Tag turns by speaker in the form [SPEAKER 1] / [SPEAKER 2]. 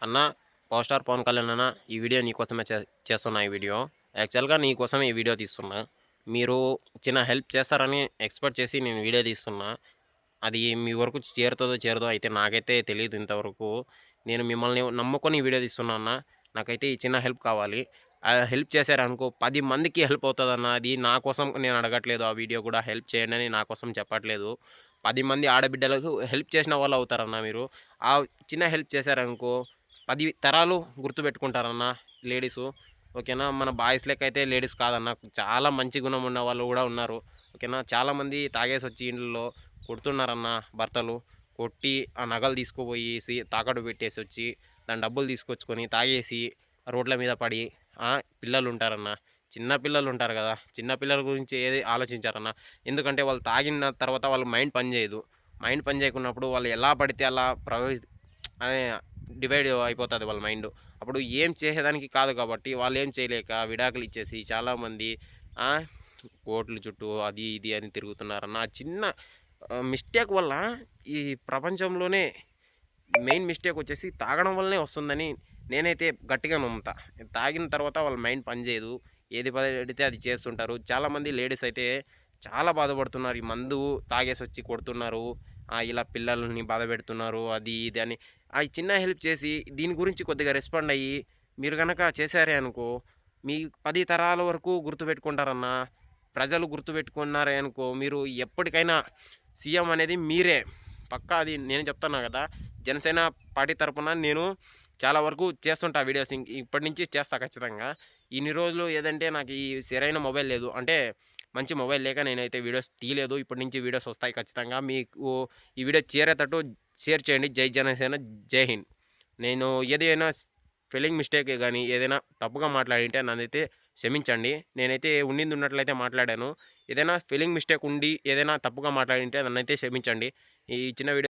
[SPEAKER 1] అన్న power star Pawan Kalyan అన్న ఈ వీడియో నీకోసమే చేస్తున్నా ఈ వీడియో. యాక్చువల్గా నీకోసమే ఈ వీడియో తీస్తున్నా. మీరు చిన్న హెల్ప్ చేస్తారని ఎక్స్పెక్ట్ చేసి నేను వీడియో తీస్తున్నా. అది మీ వరకు చేరుతుందో చేరదో అయితే నాకైతే తెలియదు ఇంతవరకు. నేను మిమ్మల్ని నమ్ముకొని వీడియో తీస్తున్నా అన్న. నాకైతే ఈ చిన్న హెల్ప్ కావాలి. ఆ హెల్ప్ చేశారనుకో పది మందికి హెల్ప్ అవుతుంది అన్న అది నా కోసం నేను అడగట్లేదు. ఆ వీడియో కూడా హెల్ప్ చేయండి అని నా కోసం చెప్పట్లేదు. పది మంది ఆడబిడ్డలకు హెల్ప్ చేసిన వాళ్ళు అవుతారన్న మీరు. ఆ చిన్న హెల్ప్ చేశారనుకో పది తరాలు గుర్తుపెట్టుకుంటారన్న లేడీసు. ఓకేనా? మన బాయ్స్ లెక్క అయితే లేడీస్ కాదన్న. చాలా మంచి గుణం ఉన్న వాళ్ళు కూడా ఉన్నారు. ఓకేనా? చాలామంది తాగేసి వచ్చి ఇంట్లో కొడుతున్నారన్న భర్తలు. కొట్టి ఆ నగలు తీసుకుపోయేసి తాకట్టు పెట్టేసి వచ్చి దాని డబ్బులు తీసుకొచ్చుకొని తాగేసి రోడ్ల మీద పడి పిల్లలు ఉంటారన్న చిన్న పిల్లలు ఉంటారు కదా? చిన్న పిల్లల గురించి ఏది ఆలోచించారన్న. ఎందుకంటే వాళ్ళు తాగిన తర్వాత వాళ్ళు మైండ్ పనిచేయదు. మైండ్ పని చేయకున్నప్పుడు వాళ్ళు ఎలా పడితే అలా ప్రవహి అనే డివైడ్ అయిపోతుంది వాళ్ళ మైండ్ అప్పుడు ఏం చేసేదానికి కాదు కాబట్టి వాళ్ళు ఏం చేయలేక విడాకులు ఇచ్చేసి చాలామంది కోట్ల చుట్టూ అది ఇది అని తిరుగుతున్నారు. నా చిన్న మిస్టేక్ వల్ల ఈ ప్రపంచంలోనే మెయిన్ మిస్టేక్ వచ్చేసి తాగడం వల్లనే వస్తుందని నేనైతే గట్టిగా నమ్ముతా. తాగిన తర్వాత వాళ్ళ మైండ్ పనిచేయదు ఏది పడితే అది చేస్తుంటారు. చాలామంది లేడీస్ అయితే చాలా బాధపడుతున్నారు. ఈ మందు తాగేసి వచ్చి కొడుతున్నారు. ఇలా పిల్లల్ని బాధ పెడుతున్నారు అది ఇది అని ఆ చిన్న హెల్ప్ చేసి దీని గురించి కొద్దిగా రెస్పాండ్ అయ్యి మీరు కనుక చేశారే అనుకో మీ పది తరాల వరకు గుర్తుపెట్టుకుంటారన్న ప్రజలు గుర్తుపెట్టుకున్నారే అనుకో మీరు ఎప్పటికైనా సీఎం అనేది మీరే. పక్కా అది నేను చెప్తున్నా కదా జనసేన పార్టీ తరఫున నేను చాలా వరకు చేస్తుంటా వీడియోస్ ఇప్పటి నుంచి చేస్తా ఖచ్చితంగా. ఇన్ని రోజులు ఏదంటే నాకు ఈ సరైన మొబైల్ లేదు. అంటే మంచి మొబైల్ లేక నేనైతే వీడియోస్ తీయలేదు. ఇప్పటి నుంచి వీడియోస్ వస్తాయి ఖచ్చితంగా. మీకు ఈ వీడియో చేరేటట్టు షేర్ చేయండి. జై జనసేన జై హింద్. నేను ఏదైనా స్పెల్లింగ్ మిస్టేక్ కానీ ఏదైనా తప్పుగా మాట్లాడింటే నన్నైతే క్షమించండి. నేనైతే ఉండింది ఉన్నట్లయితే మాట్లాడాను. ఏదైనా స్పెల్లింగ్ మిస్టేక్ ఉండి ఏదైనా తప్పుగా మాట్లాడింటే నన్నైతే క్షమించండి. ఈ చిన్న వీడియో